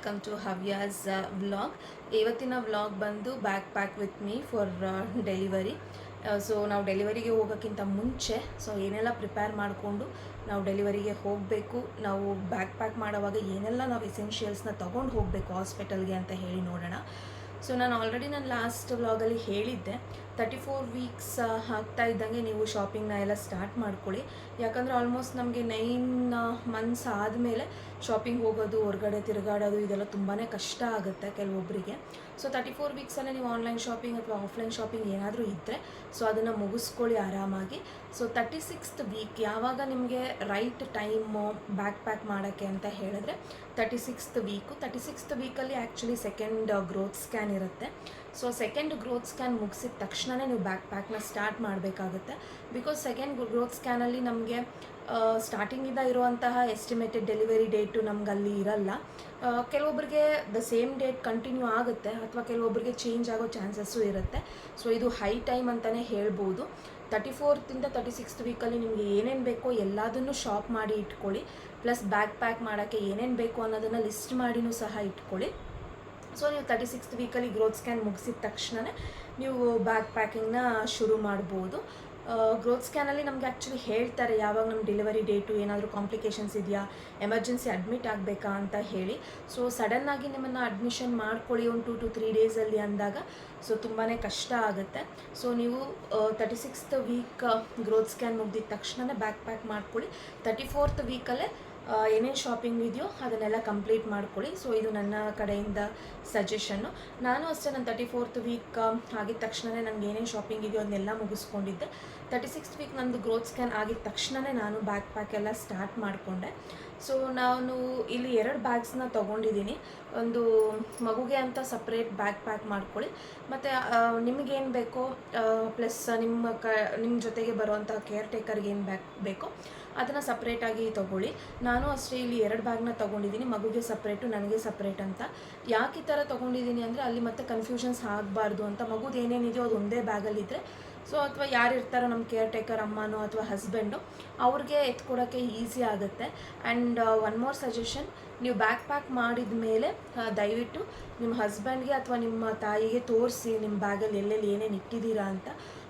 Welcome to Havyas vlog ಇವತ್ತಿನ vlog ಬಂದು bag pack with me for delivery so ನಾವು ಡೆಲಿವರಿಗೆ ಹೋಗೋಕ್ಕಿಂತ ಮುಂಚೆ ಸೊ ಏನೆಲ್ಲ ಪ್ರಿಪೇರ್ ಮಾಡಿಕೊಂಡು ನಾವು ಡೆಲಿವರಿಗೆ ಹೋಗಬೇಕು, ನಾವು ಬ್ಯಾಕ್ ಪ್ಯಾಕ್ ಮಾಡೋವಾಗ ಏನೆಲ್ಲ ನಾವು ಎಸೆನ್ಷಿಯಲ್ಸ್ನ ತೊಗೊಂಡು ಹೋಗಬೇಕು ಹಾಸ್ಪಿಟಲ್ಗೆ ಅಂತ ಹೇಳಿ ನೋಡೋಣ. ಸೊ ನಾನು ಆಲ್ರೆಡಿ ನಾನು ಲಾಸ್ಟ್ ವ್ಲಾಗಲ್ಲಿ ಹೇಳಿದ್ದೆ ತರ್ಟಿ ಫೋರ್ ವೀಕ್ಸ್ ಆಗ್ತಾ ಇದ್ದಂಗೆ ನೀವು ಶಾಪಿಂಗ್ನ ಎಲ್ಲ ಸ್ಟಾರ್ಟ್ ಮಾಡ್ಕೊಳ್ಳಿ. ಯಾಕಂದರೆ ಆಲ್ಮೋಸ್ಟ್ ನಮಗೆ ನೈನ್ ಮಂತ್ಸ್ ಆದಮೇಲೆ ಶಾಪಿಂಗ್ ಹೋಗೋದು, ಹೊರಗಡೆ ತಿರುಗಾಡೋದು, ಇದೆಲ್ಲ ತುಂಬಾ ಕಷ್ಟ ಆಗುತ್ತೆ ಕೆಲವೊಬ್ಬರಿಗೆ ಸೊ ತರ್ಟಿ ಫೋರ್ ವೀಕ್ಸಲ್ಲೇ ನೀವು ಆನ್ಲೈನ್ ಶಾಪಿಂಗ್ ಅಥವಾ ಆಫ್ಲೈನ್ ಶಾಪಿಂಗ್ ಏನಾದರೂ ಇದ್ದರೆ ಸೊ ಅದನ್ನು ಮುಗಿಸ್ಕೊಳ್ಳಿ ಆರಾಮಾಗಿ. ಸೊ ತರ್ಟಿ ಸಿಕ್ಸ್ತ್ ವೀಕ್ ಯಾವಾಗ ನಿಮಗೆ ರೈಟ್ ಟೈಮ್ ಬ್ಯಾಕ್ ಪ್ಯಾಕ್ ಮಾಡೋಕ್ಕೆ ಅಂತ ಹೇಳಿದ್ರೆ thirty sixth week thirty sixth ವೀಕಲ್ಲಿ ಆ್ಯಕ್ಚುಲಿ ಸೆಕೆಂಡ್ ಗ್ರೋತ್ ಸ್ಕ್ಯಾನ್ ಇರುತ್ತೆ. ಸೊ ಸೆಕೆಂಡ್ ಗ್ರೋತ್ ಸ್ಕ್ಯಾನ್ ಮುಗಿಸಿದ ತಕ್ಷಣವೇ ನೀವು ಬ್ಯಾಕ್ ಪ್ಯಾಕ್ನ ಸ್ಟಾರ್ಟ್ ಮಾಡಬೇಕಾಗುತ್ತೆ. ಬಿಕಾಸ್ ಸೆಕೆಂಡ್ ಗ್ರೋತ್ ಸ್ಕ್ಯಾನಲ್ಲಿ ನಮಗೆ ಸ್ಟಾರ್ಟಿಂಗಿಂದ ಇರುವಂತಹ ಎಸ್ಟಿಮೇಟೆಡ್ ಡೆಲಿವರಿ ಡೇಟು ನಮ್ಗೆ ಅಲ್ಲಿ ಇರಲ್ಲ. ಕೆಲವೊಬ್ಬರಿಗೆ ದ ಸೇಮ್ ಡೇಟ್ ಕಂಟಿನ್ಯೂ ಆಗುತ್ತೆ ಅಥವಾ ಕೆಲವೊಬ್ಬರಿಗೆ ಚೇಂಜ್ ಆಗೋ ಚಾನ್ಸಸ್ಸು ಇರುತ್ತೆ. ಸೊ ಇದು ಹೈ ಟೈಮ್ ಅಂತಲೇ ಹೇಳ್ಬೋದು. ತರ್ಟಿ ಫೋರ್ತಿಂದ ತರ್ಟಿ ಸಿಕ್ಸ್ತ್ ವೀಕಲ್ಲಿ ನಿಮಗೆ ಏನೇನು ಬೇಕೋ ಎಲ್ಲದನ್ನು ಶಾಪ್ ಮಾಡಿ ಇಟ್ಕೊಳ್ಳಿ. ಪ್ಲಸ್ ಬ್ಯಾಗ್ ಪ್ಯಾಕ್ ಮಾಡೋಕ್ಕೆ ಏನೇನು ಬೇಕು ಅನ್ನೋದನ್ನು ಲಿಸ್ಟ್ ಮಾಡಿನೂ ಸಹ ಇಟ್ಕೊಳ್ಳಿ. ಸೊ ನೀವು ತರ್ಟಿ ಸಿಕ್ಸ್ತ್ ವೀಕಲ್ಲಿ ಗ್ರೋತ್ ಸ್ಕ್ಯಾನ್ ಮುಗಿಸಿದ ತಕ್ಷಣವೇ ನೀವು ಬ್ಯಾಗ್ ಪ್ಯಾಕಿಂಗ್ನ ಶುರು ಮಾಡ್ಬೋದು. ಗ್ರೋತ್ ಸ್ಕ್ಯಾನಲ್ಲಿ ನಮಗೆ ಆ್ಯಕ್ಚುಲಿ ಹೇಳ್ತಾರೆ, ಯಾವಾಗ ನಮ್ಮ ಡೆಲಿವರಿ ಡೇಟು ಏನಾದರೂ ಕಾಂಪ್ಲಿಕೇಶನ್ಸ್ ಇದೆಯಾ ಎಮರ್ಜೆನ್ಸಿ ಅಡ್ಮಿಟ್ ಆಗಬೇಕಾ ಅಂತ ಹೇಳಿ. ಸೊ ಸಡನ್ನಾಗಿ ನಿಮ್ಮನ್ನು ಅಡ್ಮಿಷನ್ ಮಾಡ್ಕೊಳ್ಳಿ ಒಂದು ಟು ಟು ತ್ರೀ ಡೇಸಲ್ಲಿ ಅಂದಾಗ ಸೊ ತುಂಬಾ ಕಷ್ಟ ಆಗುತ್ತೆ. ಸೊ ನೀವು thirty sixth week growth scan ಮುಗ್ದಿದ ತಕ್ಷಣನೇ ಬ್ಯಾಕ್ ಪ್ಯಾಕ್ ಮಾಡ್ಕೊಳ್ಳಿ. ತರ್ಟಿ ಫೋರ್ತ್ ವೀಕಲ್ಲೇ ಏನೇನು ಶಾಪಿಂಗ್ ಇದೆಯೋ ಅದನ್ನೆಲ್ಲ ಕಂಪ್ಲೀಟ್ ಮಾಡ್ಕೊಳ್ಳಿ. ಸೊ ಇದು ನನ್ನ ಕಡೆಯಿಂದ ಸಜೆಷನ್ನು ನಾನು ಅಷ್ಟೇ ನಾನು ತರ್ಟಿ ಫೋರ್ತ್ ವೀಕ್ ಆಗಿದ ತಕ್ಷಣವೇ ನನಗೆ ಏನೇನು ಶಾಪಿಂಗ್ ಇದೆಯೋ ಅದನ್ನೆಲ್ಲ ಮುಗಿಸ್ಕೊಂಡಿದ್ದೆ. ತರ್ಟಿ ಸಿಕ್ಸ್ತ್ ವೀಕ್ ನಂದು ಗ್ರೋತ್ ಸ್ಕ್ಯಾನ್ ಆಗಿದ ತಕ್ಷಣವೇ ನಾನು ಬ್ಯಾಕ್ ಪ್ಯಾಕ್ ಎಲ್ಲ ಸ್ಟಾರ್ಟ್ ಮಾಡಿಕೊಂಡೆ. ಸೊ ನಾನು ಇಲ್ಲಿ ಎರಡು ಬ್ಯಾಗ್ಸ್ನ ತೊಗೊಂಡಿದ್ದೀನಿ. ಒಂದು ಮಗುಗೆ ಅಂತ ಸಪ್ರೇಟ್ ಬ್ಯಾಗ್ ಪ್ಯಾಕ್ ಮಾಡ್ಕೊಳ್ಳಿ. ಮತ್ತು ನಿಮಗೇನು ಬೇಕೋ ಪ್ಲಸ್ ನಿಮ್ಮ ಕ ನಿಮ್ಮ ಜೊತೆಗೆ ಬರುವಂಥ ಕೇರ್ ಟೇಕರ್ಗೆ ಏನು ಬ್ಯಾಗ್ ಬೇಕೋ, ಅದನ್ನು ಸಪ್ರೇಟಾಗಿ ತೊಗೊಳ್ಳಿ. ನಾನು ಅಷ್ಟೇ ಇಲ್ಲಿ ಎರಡು ಬ್ಯಾಗ್ನ ತೊಗೊಂಡಿದ್ದೀನಿ. ಮಗುಗೆ ಸಪ್ರೇಟು ನನಗೆ ಸಪ್ರೇಟ್ ಅಂತ. ಯಾಕೆ ಈ ಥರ ತೊಗೊಂಡಿದ್ದೀನಿ ಅಂದರೆ ಅಲ್ಲಿ ಮತ್ತೆ ಕನ್ಫ್ಯೂಷನ್ಸ್ ಆಗಬಾರ್ದು ಅಂತ. ಮಗುದು ಏನೇನಿದೆಯೋ ಅದು ಒಂದೇ ಬ್ಯಾಗಲ್ಲಿದ್ದರೆ ಸೊ ಅಥವಾ ಯಾರು ಇರ್ತಾರೋ ನಮ್ಮ ಕೇರ್ ಟೇಕರ್ ಅಮ್ಮನೋ ಅಥವಾ ಹಸ್ಬೆಂಡು ಅವ್ರಿಗೆ ಎತ್ಕೊಡೋಕ್ಕೆ ಈಸಿ ಆಗುತ್ತೆ. ಆ್ಯಂಡ್ ಒನ್ ಮೋರ್ ಸಜೆಷನ್ ನೀವು ಬ್ಯಾಕ್ ಪ್ಯಾಕ್ ಮಾಡಿದ ಮೇಲೆ ದಯವಿಟ್ಟು ನಿಮ್ಮ ಹಸ್ಬೆಂಡ್ಗೆ ಅಥವಾ ನಿಮ್ಮ ತಾಯಿಗೆ ತೋರಿಸಿ ನಿಮ್ಮ ಬ್ಯಾಗಲ್ಲಿ ಎಲ್ಲೆಲ್ಲಿ ಏನೇನು ಇಟ್ಟಿದ್ದೀರಾ ಅಂತ.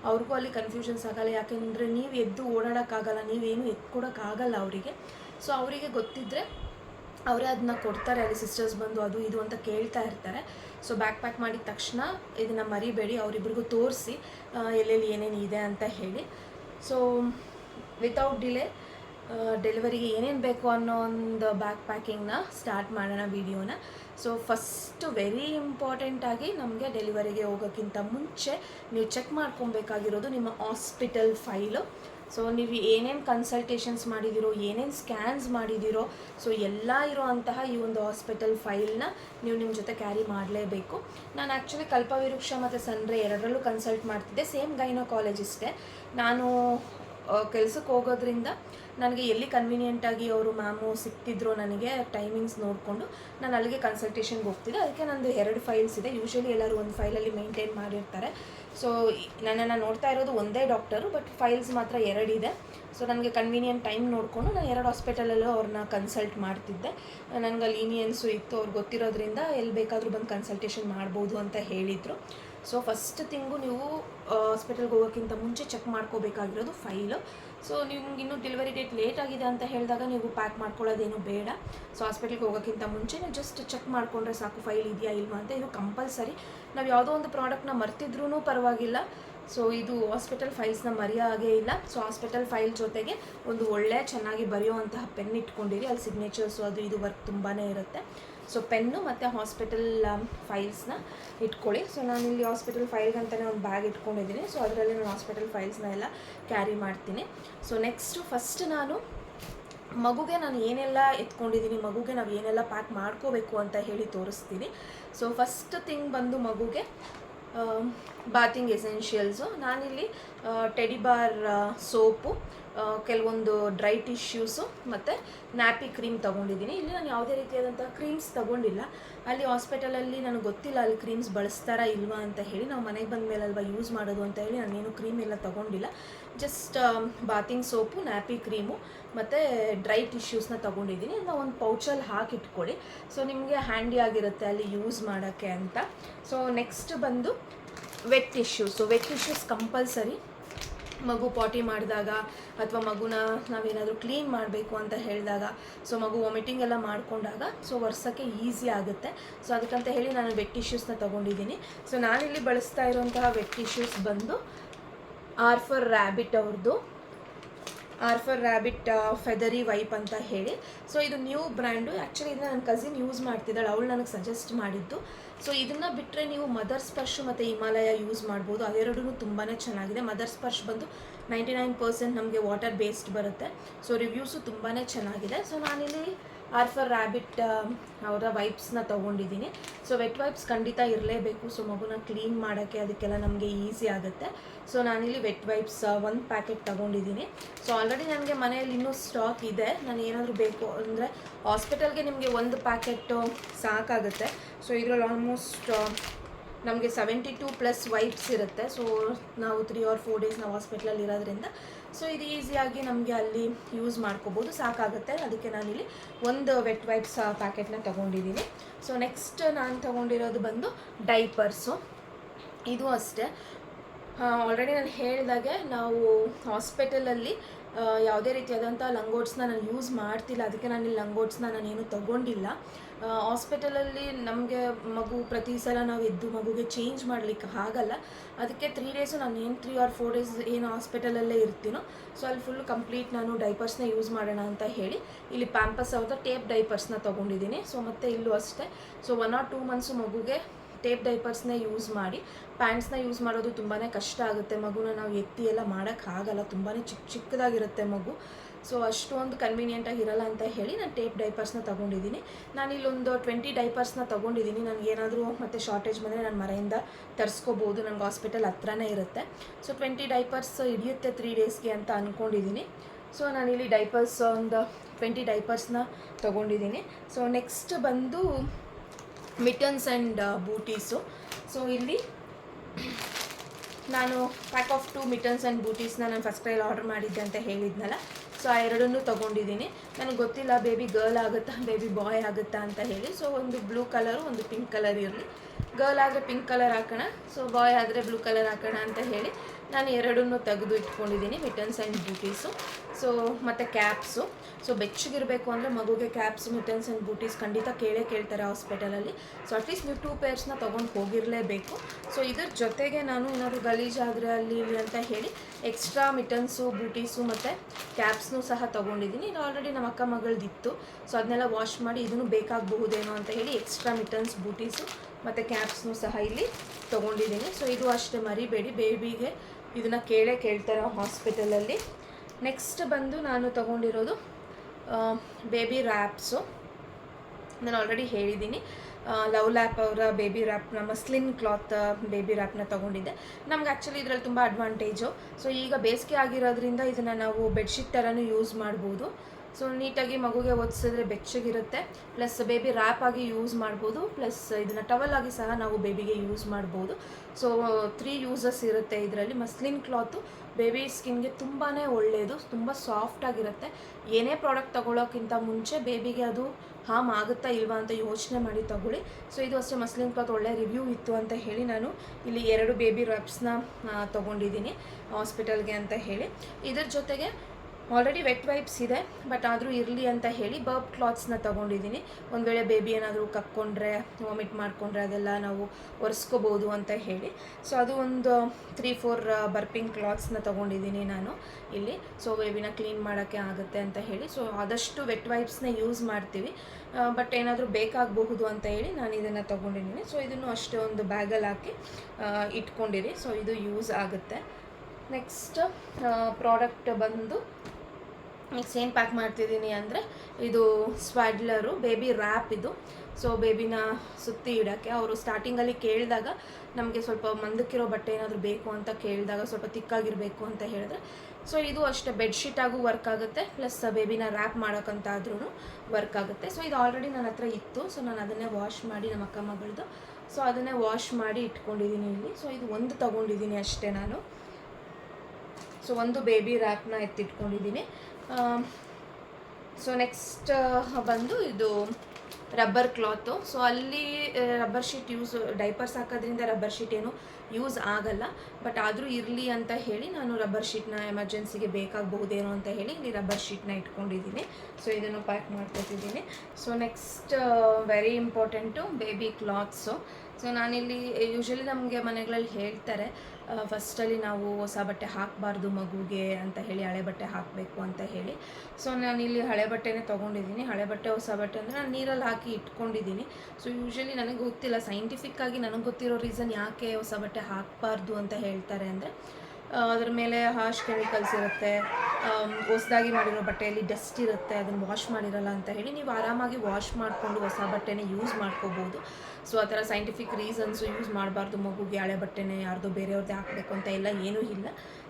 ಅವ್ರಿಗೂ ಅಲ್ಲಿ ಕನ್ಫ್ಯೂಷನ್ಸ್ ಆಗಲ್ಲ ಯಾಕೆಂದರೆ ನೀವು ಎದ್ದು ಓಡಾಡೋಕ್ಕಾಗಲ್ಲ ನೀವೇನು ಎತ್ಕೊಡೋಕ್ಕಾಗಲ್ಲ ಅವರಿಗೆ. ಸೊ ಅವರಿಗೆ ಗೊತ್ತಿದ್ದರೆ ಅವರೇ ಅದನ್ನ ಕೊಡ್ತಾರೆ, ಅಲ್ಲಿ ಸಿಸ್ಟರ್ಸ್ ಬಂದು ಅದು ಇದು ಅಂತ ಕೇಳ್ತಾ ಇರ್ತಾರೆ. ಸೊ ಬ್ಯಾಕ್ ಪ್ಯಾಕ್ ಮಾಡಿದ ತಕ್ಷಣ ಇದನ್ನು ಮರಿಬೇಡಿ, ಅವರಿಬ್ರಿಗೂ ತೋರಿಸಿ ಎಲ್ಲೆಲ್ಲಿ ಏನೇನು ಇದೆ ಅಂತ ಹೇಳಿ. ಸೊ ವಿತೌಟ್ ಡಿಲೇ ಡೆಲಿವರಿಗೆ ಏನೇನು ಬೇಕು ಅನ್ನೋ ಒಂದು ಬ್ಯಾಕ್ ಪ್ಯಾಕಿಂಗ್ನ ಸ್ಟಾರ್ಟ್ ಮಾಡೋಣ ವಿಡಿಯೋನ ಸೊ ಫಸ್ಟು ವೆರಿ ಇಂಪಾರ್ಟೆಂಟಾಗಿ ನಮಗೆ ಡೆಲಿವರಿಗೆ ಹೋಗೋಕ್ಕಿಂತ ಮುಂಚೆ ನೀವು ಚೆಕ್ ಮಾಡ್ಕೊಬೇಕಾಗಿರೋದು ನಿಮ್ಮ ಹಾಸ್ಪಿಟಲ್ ಫೈಲು ಸೊ ನೀವು ಏನೇನು ಕನ್ಸಲ್ಟೇಷನ್ಸ್ ಮಾಡಿದ್ದೀರೋ ಏನೇನು ಸ್ಕ್ಯಾನ್ಸ್ ಮಾಡಿದ್ದೀರೋ ಸೊ ಎಲ್ಲ ಇರೋವಂತಹ ಈ ಒಂದು ಹಾಸ್ಪಿಟಲ್ ಫೈಲ್ನ ನೀವು ನಿಮ್ಮ ಜೊತೆ ಕ್ಯಾರಿ ಮಾಡಲೇಬೇಕು. ನಾನು ಆ್ಯಕ್ಚುಲಿ ಕಲ್ಪವಿರುಕ್ಷ ಮತ್ತು ಸನ್ರೆ ಎರಡರಲ್ಲೂ ಕನ್ಸಲ್ಟ್ ಮಾಡ್ತಿದ್ದೆ. ಸೇಮ್ ಗೈನೋ ಕಾಲೇಜಿಸ್ಟೇ ನಾನು ಕೆಲಸಕ್ಕೆ ಹೋಗೋದ್ರಿಂದ ನನಗೆ ಎಲ್ಲಿ ಕನ್ವೀನಿಯೆಂಟಾಗಿ ಅವರು ಮ್ಯಾಮು ಸಿಗ್ತಿದ್ರು ನನಗೆ ಟೈಮಿಂಗ್ಸ್ ನೋಡಿಕೊಂಡು ನಾನು ಅಲ್ಲಿಗೆ ಕನ್ಸಲ್ಟೇಷನ್ಗೆ ಹೋಗ್ತಿದ್ದೆ. ಅದಕ್ಕೆ ನಂದು ಎರಡು ಫೈಲ್ಸ್ ಇದೆ. ಯೂಶ್ವಲಿ ಎಲ್ಲರೂ ಒಂದು ಫೈಲಲ್ಲಿ ಮೇಂಟೈನ್ ಮಾಡಿರ್ತಾರೆ. ಸೊ ನನ್ನನ್ನು ನೋಡ್ತಾ ಇರೋದು ಒಂದೇ ಡಾಕ್ಟರು ಬಟ್ ಫೈಲ್ಸ್ ಮಾತ್ರ ಎರಡಿದೆ. ಸೊ ನನಗೆ ಕನ್ವೀನಿಯಂಟ್ ಟೈಮ್ ನೋಡಿಕೊಂಡು ನಾನು ಎರಡು ಹಾಸ್ಪಿಟಲಲ್ಲೂ ಅವ್ರನ್ನ ಕನ್ಸಲ್ಟ್ ಮಾಡ್ತಿದ್ದೆ. ನನಗೆ ಇನಿಯನ್ಸು ಇತ್ತು, ಅವ್ರು ಗೊತ್ತಿರೋದ್ರಿಂದ ಎಲ್ಲಿ ಬೇಕಾದರೂ ಬಂದು ಕನ್ಸಲ್ಟೇಷನ್ ಮಾಡ್ಬೋದು ಅಂತ ಹೇಳಿದರು. ಸೊ ಫಸ್ಟ್ ತಿಂಗು ನೀವು ಹಾಸ್ಪಿಟಲ್ಗೆ ಹೋಗೋಕ್ಕಿಂತ ಮುಂಚೆ ಚೆಕ್ ಮಾಡ್ಕೋಬೇಕಾಗಿರೋದು ಫೈಲು ಸೊ ನಿಮ್ಗೆ ಇನ್ನೂ ಡೆಲಿವರಿ ಡೇಟ್ ಲೇಟ್ ಆಗಿದೆ ಅಂತ ಹೇಳಿದಾಗ ನೀವು ಪ್ಯಾಕ್ ಮಾಡ್ಕೊಳ್ಳೋದೇನು ಬೇಡ. ಸೊ ಹಾಸ್ಪಿಟಲ್ಗೆ ಹೋಗೋಕ್ಕಿಂತ ಮುಂಚೆ ನೀವು ಜಸ್ಟ್ ಚೆಕ್ ಮಾಡಿಕೊಂಡ್ರೆ ಸಾಕು ಫೈಲ್ ಇದೆಯಾ ಇಲ್ವಾ ಅಂತ ಇದು ಕಂಪಲ್ಸರಿ ನಾವು ಯಾವುದೋ ಒಂದು ಪ್ರಾಡಕ್ಟ್ನ ಮರ್ತಿದ್ರೂ ಪರವಾಗಿಲ್ಲ. ಸೊ ಇದು ಹಾಸ್ಪಿಟಲ್ ಫೈಲ್ಸ್ನ ಮರೆಯೋ ಹಾಗೇ ಇಲ್ಲ. ಸೊ ಹಾಸ್ಪಿಟಲ್ ಫೈಲ್ ಜೊತೆಗೆ ಒಂದು ಒಳ್ಳೆ ಚೆನ್ನಾಗಿ ಬರೆಯುವಂತಹ ಪೆನ್ ಇಟ್ಕೊಂಡಿರಿ. ಅಲ್ಲಿ ಸಿಗ್ನೇಚರ್ಸು ಅದು ಇದು ವರ್ಕ್ ತುಂಬಾ ಇರುತ್ತೆ. ಸೊ ಪೆನ್ನು ಮತ್ತು ಹಾಸ್ಪಿಟಲ್ ಫೈಲ್ಸ್ನ ಇಟ್ಕೊಳ್ಳಿ. ಸೊ ನಾನು ಇಲ್ಲಿ ಹಾಸ್ಪಿಟಲ್ ಫೈಲ್ಗಂತಲೇ ಒಂದು ಬ್ಯಾಗ್ ಇಟ್ಕೊಂಡಿದ್ದೀನಿ. ಸೊ ಅದರಲ್ಲಿ ನಾನು ಹಾಸ್ಪಿಟಲ್ ಫೈಲ್ಸ್ನ ಎಲ್ಲ ಕ್ಯಾರಿ ಮಾಡ್ತೀನಿ. ಸೊ ನೆಕ್ಸ್ಟು ಫಸ್ಟ್ ನಾನು ಮಗುಗೆ ನಾನು ಏನೆಲ್ಲ ಎತ್ಕೊಂಡಿದ್ದೀನಿ, ಮಗುಗೆ ನಾವು ಏನೆಲ್ಲ ಪ್ಯಾಕ್ ಮಾಡ್ಕೋಬೇಕು ಅಂತ ಹೇಳಿ ತೋರಿಸ್ತೀನಿ. ಸೊ ಫಸ್ಟ್ ಥಿಂಗ್ ಬಂದು ಮಗುಗೆ ಬಾತಿಂಗ್ ಎಸೆನ್ಷಿಯಲ್ಸು ನಾನಿಲ್ಲಿ ಟೆಡಿ ಬಾರ್ ಸೋಪು ಕೆಲವೊಂದು ಡ್ರೈ ಟಿಶ್ಯೂಸು ಮತ್ತು ನ್ಯಾಪಿ ಕ್ರೀಮ್ ತೊಗೊಂಡಿದ್ದೀನಿ. ಇಲ್ಲಿ ನಾನು ಯಾವುದೇ ರೀತಿಯಾದಂಥ ಕ್ರೀಮ್ಸ್ ತೊಗೊಂಡಿಲ್ಲ. ಅಲ್ಲಿ ಹಾಸ್ಪಿಟಲಲ್ಲಿ ನನಗೆ ಗೊತ್ತಿಲ್ಲ ಅಲ್ಲಿ ಕ್ರೀಮ್ಸ್ ಬಳಸ್ತಾರಾ ಇಲ್ವಾ ಅಂತ ಹೇಳಿ ನಾವು ಮನೆಗೆ ಬಂದ ಅಲ್ವಾ ಯೂಸ್ ಮಾಡೋದು ಅಂತ ಹೇಳಿ ನಾನೇನು ಕ್ರೀಮ್ ಎಲ್ಲ ತೊಗೊಂಡಿಲ್ಲ. Just bathing soap nappy cream ಮತ್ತು ಡ್ರೈ ಟಿಶ್ಯೂಸ್ನ ತೊಗೊಂಡಿದ್ದೀನಿ. ಅದನ್ನ ಒಂದು ಪೌಚಲ್ಲಿ ಹಾಕಿಟ್ಕೊಳ್ಳಿ. ಸೊ ನಿಮಗೆ ಹ್ಯಾಂಡಿ ಆಗಿರುತ್ತೆ ಅಲ್ಲಿ ಯೂಸ್ ಮಾಡೋಕ್ಕೆ ಅಂತ. ಸೊ ನೆಕ್ಸ್ಟ್ ಬಂದು wet tissues wet tissues compulsory ಮಗು ಪಾಟಿ ಮಾಡಿದಾಗ ಅಥವಾ ಮಗುನ ನಾವೇನಾದರೂ ಕ್ಲೀನ್ ಮಾಡಬೇಕು ಅಂತ ಹೇಳಿದಾಗ ಸೊ ಮಗು ವಾಮಿಟಿಂಗ್ ಎಲ್ಲ ಮಾಡಿಕೊಂಡಾಗ ಸೊ ಒರ್ಸೋಕ್ಕೆ ಈಸಿ ಆಗುತ್ತೆ. ಸೊ ಅದಕ್ಕಂತ ಹೇಳಿ ನಾನು ವೆಟ್ ಟಿಶ್ಯೂಸ್ನ ತೊಗೊಂಡಿದ್ದೀನಿ. ಸೊ ನಾನಿಲ್ಲಿ ಬಳಸ್ತಾ ಇರುವಂತಹ ವೆಟ್ ಟಿಶ್ಯೂಸ್ ಬಂದು ಆರ್ ಫರ್ ರ್ಯಾಬಿಟ್ ಅವ್ರದ್ದು R for Rabbit feathery wipe ಅಂತ ಹೇಳಿ. ಸೊ ಇದು ನ್ಯೂ ಬ್ರ್ಯಾಂಡು ಆ್ಯಕ್ಚುಲಿ ಇದನ್ನ ನನ್ನ ಕಸಿನ್ ಯೂಸ್ ಮಾಡ್ತಿದ್ದಾಳೆ. ಅವಳು ನನಗೆ ಸಜೆಸ್ಟ್ ಮಾಡಿದ್ದು. ಸೊ ಇದನ್ನು ಬಿಟ್ಟರೆ ನೀವು ಮದರ್ ಸ್ಪರ್ಶ್ ಮತ್ತು ಹಿಮಾಲಯ ಯೂಸ್ ಮಾಡ್ಬೋದು. ಅದೆರಡೂ ತುಂಬಾ ಚೆನ್ನಾಗಿದೆ. ಮದರ್ ಸ್ಪರ್ಶ್ ಬಂದು ನೈಂಟಿ ನೈನ್ ಪರ್ಸೆಂಟ್ ನಮಗೆ ವಾಟರ್ ಬೇಸ್ಡ್ ಬರುತ್ತೆ. ಸೊ ರಿವ್ಯೂಸು ತುಂಬಾ ಚೆನ್ನಾಗಿದೆ. ಸೊ ನಾನಿಲ್ಲಿ ಆರ್ ಫರ್ ರ್ಯಾಬಿಟ್ ಅವರ ವೈಪ್ಸ್ನ ತೊಗೊಂಡಿದ್ದೀನಿ. ಸೊ ವೆಟ್ ವೈಪ್ಸ್ ಖಂಡಿತ ಇರಲೇಬೇಕು. ಸೊ ಮಗುನ ಕ್ಲೀನ್ ಮಾಡೋಕ್ಕೆ ಅದಕ್ಕೆಲ್ಲ ನಮಗೆ ಈಸಿ ಆಗುತ್ತೆ. ಸೊ ನಾನಿಲ್ಲಿ ವೆಟ್ ವೈಪ್ಸ್ ಒಂದು ಪ್ಯಾಕೆಟ್ ತೊಗೊಂಡಿದ್ದೀನಿ ಸೊ ಆಲ್ರೆಡಿ ನನಗೆ ಮನೆಯಲ್ಲಿ ಇನ್ನೂ ಸ್ಟಾಕ್ ಇದೆ. ನಾನು ಏನಾದರೂ ಬೇಕು ಅಂದರೆ ಹಾಸ್ಪಿಟಲ್ಗೆ ನಿಮಗೆ ಒಂದು ಪ್ಯಾಕೆಟ್ ಸಾಕಾಗುತ್ತೆ. ಸೊ ಇದರಲ್ಲಿ ಆಲ್ಮೋಸ್ಟ್ ನಮಗೆ ಸೆವೆಂಟಿ ಟು ಪ್ಲಸ್ ವೈಪ್ಸ್ ಇರುತ್ತೆ. ಸೊ ನಾವು ತ್ರೀ ಆರ್ ಫೋರ್ ಡೇಸ್ ನಾವು ಹಾಸ್ಪಿಟ್ಲಲ್ಲಿ ಇರೋದ್ರಿಂದ. ಸೊ ಇದು ಈಸಿಯಾಗಿ ನಮಗೆ ಅಲ್ಲಿ ಯೂಸ್ ಮಾಡ್ಕೋಬೋದು. ಸಾಕಾಗುತ್ತೆ. ಅದಕ್ಕೆ ನಾನಿಲ್ಲಿ ಒಂದು ವೆಟ್ ವೈಪ್ಸ್ ಪ್ಯಾಕೆಟ್ನ ತೊಗೊಂಡಿದ್ದೀನಿ ಸೊ ನೆಕ್ಸ್ಟ್ ನಾನು ತೊಗೊಂಡಿರೋದು ಬಂದು ಡೈಪರ್ಸು ಇದು ಅಷ್ಟೇ. ಆಲ್ರೆಡಿ ನಾನು ಹೇಳಿದಾಗೆ ನಾವು ಹಾಸ್ಪಿಟಲಲ್ಲಿ ಯಾವುದೇ ರೀತಿಯಾದಂಥ ಲಂಗೋಟ್ಸ್ನ ನಾನು ಯೂಸ್ ಮಾಡ್ತಿಲ್ಲ. ಅದಕ್ಕೆ ನಾನು ಇಲ್ಲಿ ಲಂಗೋಟ್ಸ್ನ ನಾನೇನು ತೊಗೊಂಡಿಲ್ಲ. ಹಾಸ್ಪಿಟಲಲ್ಲಿ ನಮಗೆ ಮಗು ಪ್ರತಿ ಸಲ ನಾವು ಎದ್ದು ಮಗುಗೆ ಚೇಂಜ್ ಮಾಡಲಿಕ್ಕೆ ಆಗಲ್ಲ. ಅದಕ್ಕೆ ತ್ರೀ ಡೇಸು ನಾನು ಏನು ತ್ರೀ ಆರ್ ಫೋರ್ ಡೇಸ್ ಏನು ಹಾಸ್ಪಿಟಲಲ್ಲೇ ಇರ್ತೀನೋ ಸೊ ಅಲ್ಲಿ ಫುಲ್ ಕಂಪ್ಲೀಟ್ ನಾನು ಡೈಪರ್ಸ್ನ ಯೂಸ್ ಮಾಡೋಣ ಅಂತ ಹೇಳಿ ಇಲ್ಲಿ ಪ್ಯಾಂಪಸ್ ಅವ್ರದ್ದು ಟೇಪ್ ಡೈಪರ್ಸ್ನ ತೊಗೊಂಡಿದ್ದೀನಿ. ಸೊ ಮತ್ತು ಇಲ್ಲೂ ಅಷ್ಟೇ. So one or two months ಮಗುಗೆ ಟೇಪ್ ಡೈಪರ್ಸ್ನ ಯೂಸ್ ಮಾಡಿ ಪ್ಯಾಂಟ್ಸ್ನ ಯೂಸ್ ಮಾಡೋದು ತುಂಬಾ ಕಷ್ಟ ಆಗುತ್ತೆ. ಮಗುನ ನಾವು ಎತ್ತಿ ಎಲ್ಲ ಮಾಡೋಕ್ಕಾಗಲ್ಲ ತುಂಬಾ ಚಿಕ್ಕ ಚಿಕ್ಕದಾಗಿರುತ್ತೆ ಮಗು. ಸೊ ಅಷ್ಟೊಂದು ಕನ್ವೀನಿಯೆಂಟಾಗಿ ಇರಲ್ಲ ಅಂತ ಹೇಳಿ ನಾನು ಟೇಪ್ ಡೈಪರ್ಸ್ನ ತೊಗೊಂಡಿದ್ದೀನಿ ನಾನು ಇಲ್ಲೊಂದು ಟ್ವೆಂಟಿ ಡೈಪರ್ಸ್ನ ತೊಗೊಂಡಿದ್ದೀನಿ ನನಗೆ ಏನಾದರೂ ಮತ್ತೆ ಶಾರ್ಟೇಜ್ ಬಂದರೆ ನಾನು ಮರೆಯಿಂದ ತರಿಸ್ಕೋಬೋದು. ನನಗೆ ಹಾಸ್ಪಿಟಲ್ ಹತ್ರನೇ ಇರುತ್ತೆ. ಸೊ ಟ್ವೆಂಟಿ ಡೈಪರ್ಸ್ ಹಿಡಿಯುತ್ತೆ ತ್ರೀ ಡೇಸ್ಗೆ ಅಂತ ಅಂದ್ಕೊಂಡಿದ್ದೀನಿ ಸೊ ನಾನಿಲ್ಲಿ ಡೈಪರ್ಸ್ ಒಂದು ಟ್ವೆಂಟಿ ಡೈಪರ್ಸ್ನ ತೊಗೊಂಡಿದ್ದೀನಿ ಸೊ ನೆಕ್ಸ್ಟ್ ಬಂದು ಮಿಟನ್ಸ್ ಆ್ಯಂಡ್ ಬೂಟೀಸು ಸೊ ಇಲ್ಲಿ ನಾನು pack of two mittens and ಬೂಟೀಸ್ನ ನಾನು ಫಸ್ಟ್ ಟೈಲ್ ಆರ್ಡರ್ ಮಾಡಿದ್ದೆ ಅಂತ ಹೇಳಿದ್ನಲ್ಲ. ಸೊ ಆ ಎರಡನ್ನೂ ತೊಗೊಂಡಿದ್ದೀನಿ. ನನಗೆ ಗೊತ್ತಿಲ್ಲ ಬೇಬಿ ಗರ್ಲ್ ಆಗುತ್ತಾ ಬೇಬಿ ಬಾಯ್ ಆಗುತ್ತಾ ಅಂತ ಹೇಳಿ. ಸೊ ಒಂದು ಬ್ಲೂ ಕಲರು ಒಂದು ಪಿಂಕ್ ಕಲರ್ ಇರಲಿ. ಗರ್ಲ್ ಆದರೆ ಪಿಂಕ್ ಕಲರ್ ಹಾಕೋಣ ಸೊ ಬಾಯ್ ಆದರೆ ಬ್ಲೂ ಕಲರ್ ಹಾಕೋಣ ಅಂತ ಹೇಳಿ. ನಾನು ಎರಡನ್ನು ತೆಗೆದು ಇಟ್ಕೊಂಡಿದ್ದೀನಿ ಮಿಟನ್ಸ್ ಆ್ಯಂಡ್ ಬೂಟೀಸು ಸೊ ಮತ್ತು ಕ್ಯಾಪ್ಸು ಸೊ ಬೆಚ್ಚಗಿರಬೇಕು ಅಂದರೆ ಮಗುಗೆ ಕ್ಯಾಪ್ಸ್ ಮಿಟನ್ಸ್ ಆ್ಯಂಡ್ ಬೂಟೀಸ್ ಖಂಡಿತ ಕೇಳೇ ಕೇಳ್ತಾರೆ ಹಾಸ್ಪಿಟಲಲ್ಲಿ ಸೊ ಅಟ್ಲೀಸ್ಟ್ ನೀವು ಟೂ ಪೇರ್ಸ್ನ ತೊಗೊಂಡು ಹೋಗಿರಲೇಬೇಕು. ಸೊ ಇದ್ರ ಜೊತೆಗೆ ನಾನು ಏನಾದರೂ ಗಲೀಜಾದರೆ ಅಲ್ಲಿ ಅಂತ ಹೇಳಿ ಎಕ್ಸ್ಟ್ರಾ ಮಿಟನ್ಸು ಬೂಟೀಸು ಮತ್ತು ಕ್ಯಾಪ್ಸ್ನೂ ಸಹ ತೊಗೊಂಡಿದ್ದೀನಿ. ಇದು ಆಲ್ರೆಡಿ ನಮ್ಮ ಅಕ್ಕ ಮಗಳದಿತ್ತು. ಸೊ ಅದನ್ನೆಲ್ಲ ವಾಶ್ ಮಾಡಿ ಇದನ್ನು ಬೇಕಾಗಬಹುದೇನೋ ಅಂತ ಹೇಳಿ ಎಕ್ಸ್ಟ್ರಾ ಮಿಟನ್ಸ್ ಬೂಟೀಸು ಮತ್ತು ಕ್ಯಾಪ್ಸ್ನೂ ಸಹ ಇಲ್ಲಿ ತೊಗೊಂಡಿದ್ದೀನಿ. ಸೊ ಇದು ಅಷ್ಟೇ ಮರಿಬೇಡಿ. ಬೇಬಿಗೆ ಇದನ್ನು ಕೇಳೇ ಕೇಳ್ತಾರೆ ಹಾಸ್ಪಿಟಲಲ್ಲಿ. ನೆಕ್ಸ್ಟ್ ಬಂದು ನಾನು ತಗೊಂಡಿರೋದು ಬೇಬಿ ರ್ಯಾಪ್ಸು ನಾನು ಆಲ್ರೆಡಿ ಹೇಳಿದ್ದೀನಿ. ಲವ್ ಲ್ಯಾಪ್ ಅವರ ಬೇಬಿ ರ್ಯಾಪ್ನ ಮಸ್ಲಿನ್ ಕ್ಲಾತ್ ಬೇಬಿ ರ್ಯಾಪ್ನ ತೊಗೊಂಡಿದ್ದೆ. ನಮ್ಗೆ ಆ್ಯಕ್ಚುಲಿ ಇದರಲ್ಲಿ ತುಂಬ ಅಡ್ವಾಂಟೇಜು ಸೊ ಈಗ ಬೇಸಿಗೆ ಆಗಿರೋದ್ರಿಂದ ಇದನ್ನು ನಾವು ಬೆಡ್ಶೀಟ್ ಥರನೂ ಯೂಸ್ ಮಾಡ್ಬೋದು. ಸೊ ನೀಟಾಗಿ ಮಗುಗೆ ಒದಿಸಿದ್ರೆ ಬೆಚ್ಚಗಿರುತ್ತೆ. ಪ್ಲಸ್ ಬೇಬಿ ರ್ಯಾಪ್ ಆಗಿ ಯೂಸ್ ಮಾಡ್ಬೋದು. ಪ್ಲಸ್ ಇದನ್ನು ಟವಲ್ ಆಗಿ ಸಹ ನಾವು ಬೇಬಿಗೆ ಯೂಸ್ ಮಾಡ್ಬೋದು. ಸೊ ತ್ರೀ ಯೂಸಸ್ ಇರುತ್ತೆ ಇದರಲ್ಲಿ. ಮಸ್ಲಿನ್ ಕ್ಲಾತು ಬೇಬಿ ಸ್ಕಿನ್ಗೆ ತುಂಬಾ ಒಳ್ಳೆಯದು ತುಂಬ ಸಾಫ್ಟಾಗಿರುತ್ತೆ ಏನೇ ಪ್ರಾಡಕ್ಟ್ ತೊಗೊಳೋಕ್ಕಿಂತ ಮುಂಚೆ ಬೇಬಿಗೆ ಅದು ಹಾಮ್ ಆಗುತ್ತಾ ಇಲ್ವಾ ಅಂತ ಯೋಚನೆ ಮಾಡಿ ತಗೊಳ್ಳಿ. ಸೊ ಇದು ಅಷ್ಟೇ ಮಸ್ಲಿನ್ ಕ್ಲಾತ್ ಒಳ್ಳೆ ರಿವ್ಯೂ ಇತ್ತು ಅಂತ ಹೇಳಿ ನಾನು ಇಲ್ಲಿ ಎರಡು ಬೇಬಿ ರ್ಯಾಪ್ಸ್ನ ತೊಗೊಂಡಿದ್ದೀನಿ. ಹಾಸ್ಪಿಟಲ್ಗೆ ಅಂತ ಹೇಳಿ. ಇದ್ರ ಜೊತೆಗೆ ಆಲ್ರೆಡಿ ವೆಟ್ ವೈಪ್ಸ್ ಇದೆ ಬಟ್ ಆದರೂ ಇರಲಿ ಅಂತ ಹೇಳಿ ಬರ್ಬ್ ಕ್ಲಾತ್ಸ್ನ ತೊಗೊಂಡಿದ್ದೀನಿ ಒಂದು ವೇಳೆ ಬೇಬಿ ಏನಾದರೂ ಕಕ್ಕೊಂಡ್ರೆ ವಾಮಿಟ್ ಮಾಡಿಕೊಂಡ್ರೆ ಅದೆಲ್ಲ ನಾವು ಒರೆಸ್ಕೋಬೋದು ಅಂತ ಹೇಳಿ. ಸೊ ಅದು ಒಂದು ತ್ರೀ ಫೋರ್ ಬರ್ಪಿಂಗ್ ಕ್ಲಾತ್ಸ್ನ ತೊಗೊಂಡಿದ್ದೀನಿ ನಾನು ಇಲ್ಲಿ. ಸೊ ಬೇಬಿನ ಕ್ಲೀನ್ ಮಾಡೋಕ್ಕೆ ಆಗುತ್ತೆ ಅಂತ ಹೇಳಿ. ಸೊ ಆದಷ್ಟು ವೆಟ್ ವೈಪ್ಸ್ನ ಯೂಸ್ ಮಾಡ್ತೀವಿ. ಬಟ್ ಏನಾದರೂ ಬೇಕಾಗಬಹುದು ಅಂತ ಹೇಳಿ ನಾನು ಇದನ್ನು ತೊಗೊಂಡಿದ್ದೀನಿ ಸೊ ಇದನ್ನು ಅಷ್ಟೇ ಒಂದು ಬ್ಯಾಗಲ್ಲಿ ಹಾಕಿ ಇಟ್ಕೊಂಡಿರಿ. ಸೊ ಇದು ಯೂಸ್ ಆಗುತ್ತೆ. ನೆಕ್ಸ್ಟ್ ಪ್ರಾಡಕ್ಟ್ ಬಂದು ನೆಕ್ಸ್ಟ್ ಏನು ಪ್ಯಾಕ್ ಮಾಡ್ತಿದ್ದೀನಿ ಅಂದರೆ ಇದು ಸ್ವಾಡ್ಲರು ಬೇಬಿ ರ್ಯಾಪ್ ಇದು. ಸೊ ಬೇಬಿನ ಸುತ್ತಿ ಇಡೋಕ್ಕೆ ಅವರು ಸ್ಟಾರ್ಟಿಂಗಲ್ಲಿ ಕೇಳಿದಾಗ ನಮಗೆ ಸ್ವಲ್ಪ ಮಂದಕ್ಕಿರೋ ಬಟ್ಟೆ ಏನಾದರೂ ಬೇಕು ಅಂತ ಕೇಳಿದಾಗ ಸ್ವಲ್ಪ ತಿಕ್ಕಾಗಿರಬೇಕು ಅಂತ ಹೇಳಿದ್ರೆ. ಸೊ ಇದು ಅಷ್ಟೇ ಬೆಡ್ಶೀಟಾಗೂ ವರ್ಕ್ ಆಗುತ್ತೆ ಪ್ಲಸ್ ಬೇಬಿನ ರ್ಯಾಪ್ ಮಾಡೋಕ್ಕಂತಾದ್ರೂ ವರ್ಕ್ ಆಗುತ್ತೆ. ಸೊ ಇದು ಆಲ್ರೆಡಿ ನನ್ನ ಹತ್ರ ಇತ್ತು. ಸೊ ನಾನು ಅದನ್ನೇ ವಾಶ್ ಮಾಡಿ ನಮ್ಮ ಅಕ್ಕ ಮಗಳದು. ಸೊ ಅದನ್ನೇ ವಾಶ್ ಮಾಡಿ ಇಟ್ಕೊಂಡಿದ್ದೀನಿ ಇಲ್ಲಿ. ಸೊ ಇದು ಒಂದು ತೊಗೊಂಡಿದ್ದೀನಿ ಅಷ್ಟೇ ನಾನು. ಸೊ ಒಂದು ಬೇಬಿ ರ್ಯಾಪ್ನ ಎತ್ತಿಟ್ಕೊಂಡಿದ್ದೀನಿ ಸೊ ನೆಕ್ಸ್ಟ್ ಬಂದು ಇದು ರಬ್ಬರ್ ಕ್ಲಾತು ಸೊ ಅಲ್ಲಿ ರಬ್ಬರ್ ಶೀಟ್ ಯೂಸ್ ಡೈಪರ್ಸ್ ಹಾಕೋದ್ರಿಂದ ರಬ್ಬರ್ ಶೀಟ್ ಏನು ಯೂಸ್ ಆಗಲ್ಲ. ಬಟ್ ಆದರೂ ಇರಲಿ ಅಂತ ಹೇಳಿ ನಾನು ರಬ್ಬರ್ ಶೀಟ್ನ ಎಮರ್ಜೆನ್ಸಿಗೆ ಬೇಕಾಗಬಹುದೇನೋ ಅಂತ ಹೇಳಿ ಇಲ್ಲಿ ರಬ್ಬರ್ ಶೀಟ್ನ ಇಟ್ಕೊಂಡಿದ್ದೀನಿ. ಸೊ ಇದನ್ನು pack ಮಾಡ್ಕೊತಿದ್ದೀನಿ. So next very important baby clothes so ನಾನಿಲ್ಲಿ ಯೂಶ್ವಲಿ ನಮಗೆ ಮನೆಗಳಲ್ಲಿ ಹೇಳ್ತಾರೆ ಫಸ್ಟಲ್ಲಿ ನಾವು ಹೊಸ ಬಟ್ಟೆ ಹಾಕಬಾರ್ದು ಮಗುಗೆ ಅಂತ ಹೇಳಿ, ಹಳೆ ಬಟ್ಟೆ ಹಾಕಬೇಕು ಅಂತ ಹೇಳಿ. ಸೊ ನಾನಿಲ್ಲಿ ಹಳೆ ಬಟ್ಟೆನೇ ತೊಗೊಂಡಿದ್ದೀನಿ. ಹಳೆ ಬಟ್ಟೆ, ಹೊಸ ಬಟ್ಟೆ ಅಂದರೆ ನಾನು ನೀರಲ್ಲಿ ಹಾಕಿ ಇಟ್ಕೊಂಡಿದ್ದೀನಿ. ಸೊ ಯೂಶ್ವಲಿ ನನಗೆ ಗೊತ್ತಿಲ್ಲ ಸೈಂಟಿಫಿಕ್ಕಾಗಿ ನನಗೆ ಗೊತ್ತಿರೋ ರೀಸನ್ ಯಾಕೆ ಹೊಸ ಬಟ್ಟೆ ಹಾಕಬಾರ್ದು ಅಂತ ಹೇಳ್ತಾರೆ ಅಂದರೆ ಅದ್ರ ಮೇಲೆ ಹಾಶ್ ಕೆಮಿಕಲ್ಸ್ ಇರುತ್ತೆ. ಹೊಸದಾಗಿ ಮಾಡಿರೋ ಬಟ್ಟೆಯಲ್ಲಿ ಡಸ್ಟ್ ಇರುತ್ತೆ, ಅದನ್ನು ವಾಶ್ ಮಾಡಿರಲ್ಲ ಅಂತ ಹೇಳಿ ನೀವು ಆರಾಮಾಗಿ ವಾಶ್ ಮಾಡಿಕೊಂಡು ಹೊಸ ಬಟ್ಟೆನೇ ಯೂಸ್ ಮಾಡ್ಕೋಬೋದು. ಸೊ ಆ ಥರ ಸೈಂಟಿಫಿಕ್ ರೀಸನ್ಸು ಯೂಸ್ ಮಾಡಬಾರ್ದು ಮಗುಗೆ ಹಳೆ ಬಟ್ಟೆನೇ ಯಾರ್ದೋ ಬೇರೆಯವ್ರದ್ದೇ ಹಾಕಬೇಕು ಅಂತ ಎಲ್ಲ ಏನೂ ಇಲ್ಲ.